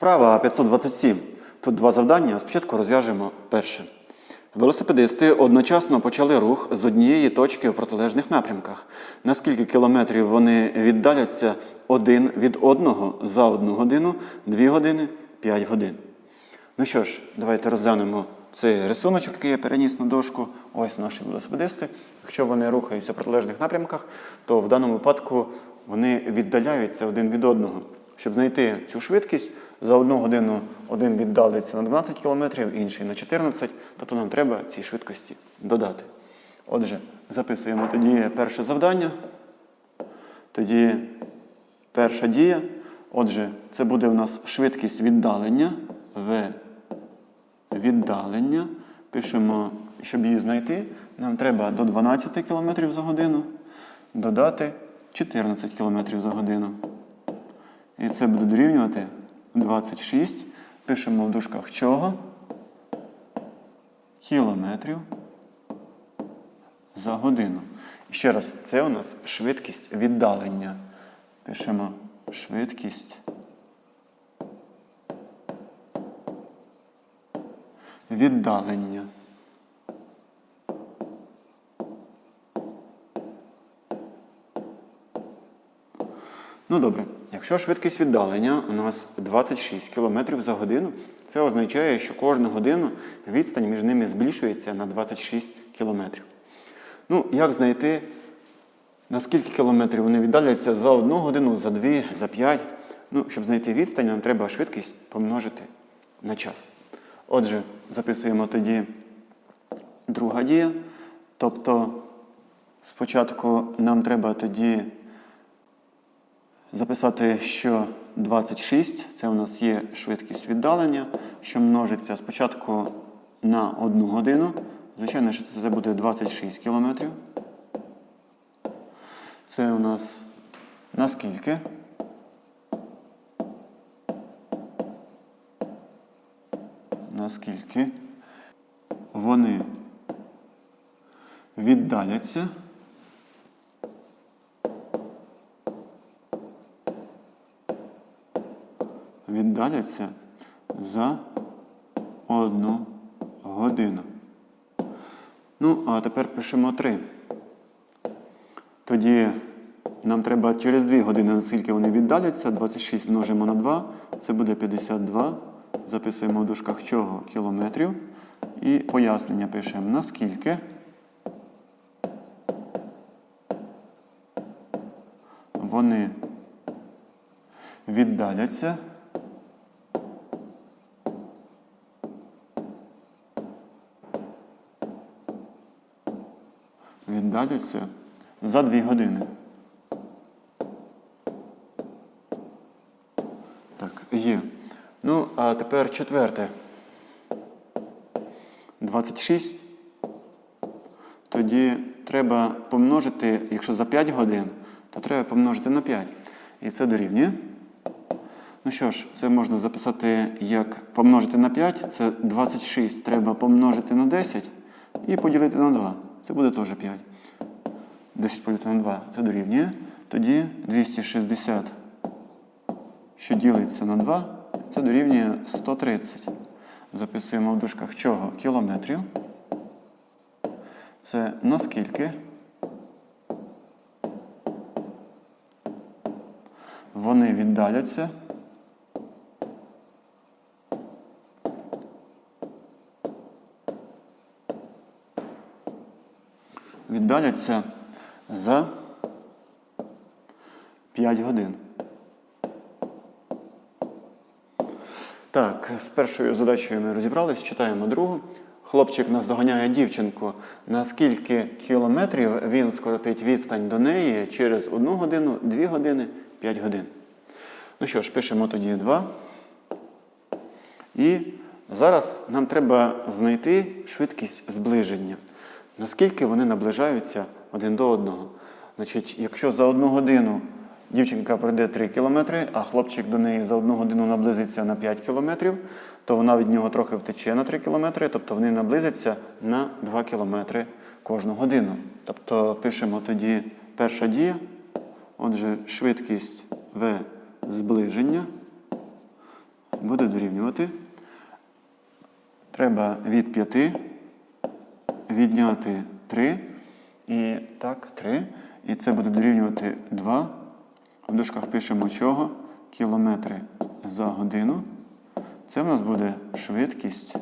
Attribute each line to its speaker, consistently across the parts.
Speaker 1: Вправа 527. Тут два завдання. Спочатку розв'яжемо перше. Велосипедисти одночасно почали рух з однієї точки в протилежних напрямках. На скільки кілометрів вони віддаляться один від одного за одну годину, дві години, п'ять годин. Ну що ж, давайте розглянемо цей рисуночок, який я переніс на дошку. Ось наші велосипедисти. Якщо вони рухаються в протилежних напрямках, то в даному випадку вони віддаляються один від одного. Щоб знайти цю швидкість, за одну годину один віддалиться на 12 км, інший на 14, тобто нам треба ці швидкості додати. Отже, записуємо тоді перше завдання. Тоді перша дія. Отже, це буде у нас швидкість віддалення В віддалення. Пишемо, щоб її знайти, нам треба до 12 км за годину додати 14 км за годину. І це буде дорівнювати 26. Пишемо в дужках чого? Кілометрів за годину. Ще раз, це у нас швидкість віддалення. Пишемо швидкість віддалення. Ну добре, якщо швидкість віддалення у нас 26 км за годину, це означає, що кожну годину відстань між ними збільшується на 26 км. Ну, як знайти, на скільки кілометрів вони віддаляться за одну годину, за дві, за п'ять? Ну, щоб знайти відстань, нам треба швидкість помножити на час. Отже, записуємо тоді друга дія. Тобто, спочатку нам треба тоді записати, що 26 це у нас є швидкість віддалення, що множиться спочатку на одну годину. Звичайно, що це буде 26 кілометрів. Це у нас наскільки? Наскільки вони віддаляться віддаляться за одну годину. Ну, а тепер пишемо 3. Тоді нам треба через 2 години, наскільки вони віддаляться. 26 множимо на 2, це буде 52. Записуємо в дужках чого кілометрів. І пояснення пишемо наскільки. Вони віддаляться. Віддаляться за 2 години. Так, є. Ну, а тепер четверте. 26. Тоді треба помножити, якщо за 5 годин, то треба помножити на 5. І це дорівнює. Ну що ж, це можна записати як помножити на 5, це 26 треба помножити на 10 і поділити на 2. Це буде теж 5. 10 поділити на 2 це дорівнює. Тоді 260, що ділиться на 2, це дорівнює 130. Записуємо в дужках чого? Кілометрів. Це наскільки вони віддаляться віддаляться за 5 годин. Так, з першою задачею ми розібрались, читаємо другу. Хлопчик наздоганяє дівчинку. На скільки кілометрів він скоротить відстань до неї через 1 годину, 2 години, 5 годин. Ну що ж, пишемо тоді 2. І зараз нам треба знайти швидкість зближення. Наскільки вони наближаються один до одного. Значить, якщо за одну годину дівчинка пройде 3 кілометри, а хлопчик до неї за одну годину наблизиться на 5 кілометрів, то вона від нього трохи втече на 3 кілометри, тобто вони наблизяться на 2 кілометри кожну годину. Тобто пишемо тоді перша дія. Отже, швидкість В зближення буде дорівнювати. Треба від 5 відняти 3. І так, 3. І це буде дорівнювати 2. В дужках пишемо чого? Кілометри за годину. Це в нас буде швидкість.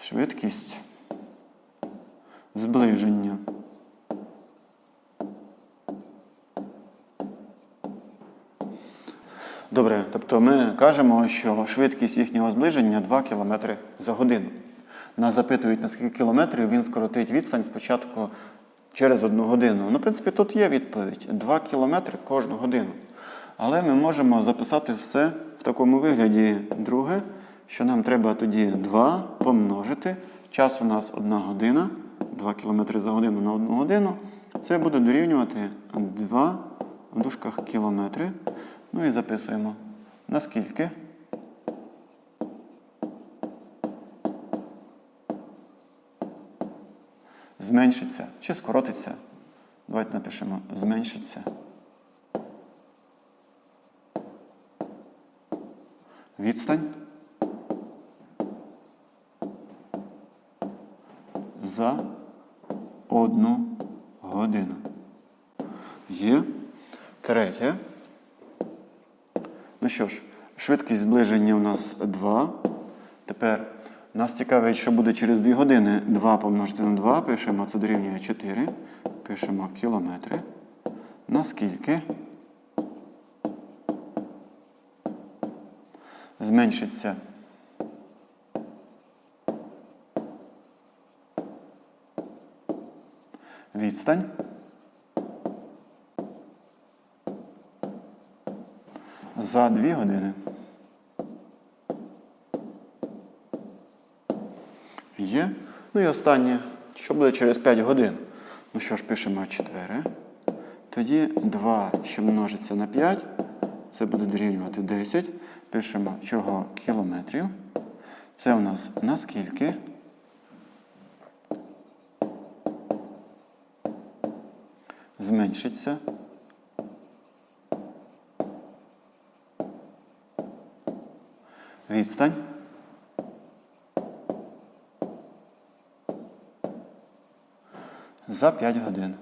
Speaker 1: Швидкість зближення. Добре, тобто ми кажемо, що швидкість їхнього зближення 2 км за годину. Нас запитують, на скільки кілометрів він скоротить відстань спочатку через одну годину. Ну, в принципі, тут є відповідь: 2 кілометри кожну годину. Але ми можемо записати все в такому вигляді. Друге, що нам треба тоді 2 помножити. Час у нас 1 година, 2 км за годину на 1 годину. Це буде дорівнювати 2 в дужках кілометри. Ну і записуємо. Наскільки? Зменшиться чи скоротиться. Давайте напишемо зменшиться. Відстань. За одну годину. Є. Третє. Ну що ж, швидкість зближення у нас 2. Тепер нас цікавить, що буде через 2 години. 2 помножити на 2, пишемо, це дорівнює 4. Пишемо кілометри. Наскільки зменшиться відстань. За 2 години. Є. Ну і останнє. Що буде через 5 годин? Ну що ж, пишемо 4. Тоді 2, що множиться на 5, це буде дорівнювати 10. Пишемо чого кілометрів. Це у нас наскільки? Зменшиться. Відстань. За 5 годин.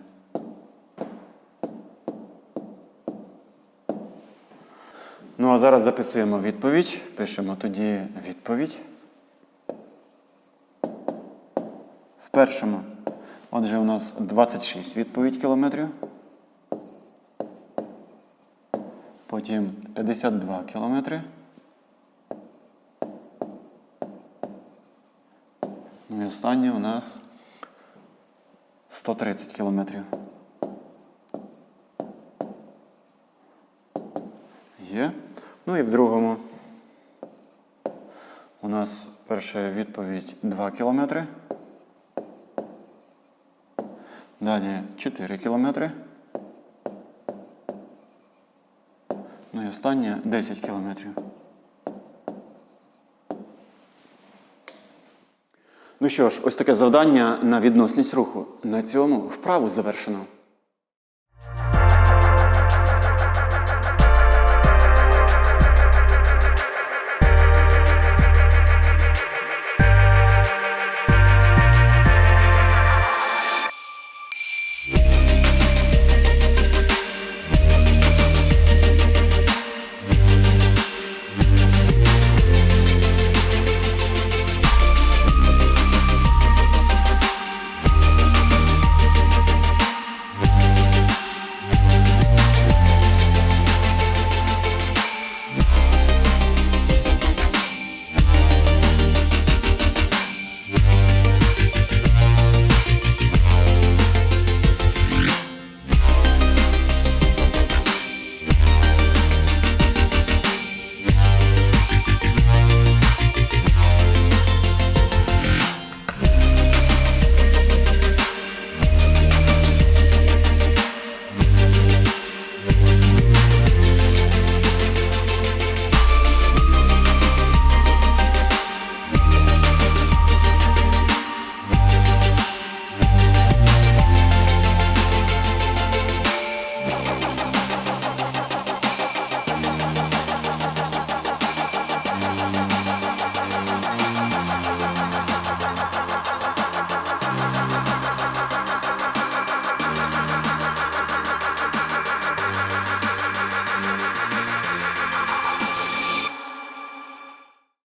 Speaker 1: Ну, а зараз записуємо відповідь. Пишемо тоді відповідь. В першому. Отже, у нас 26 відповідь кілометрів. Потім 52 кілометри. І останнє у нас 130 кілометрів. Є. Ну і в другому у нас перша відповідь 2 кілометри. Далі 4 кілометри. Ну і останнє 10 кілометрів. Що ж, ось таке завдання на відносність руху. На цьому вправу завершено.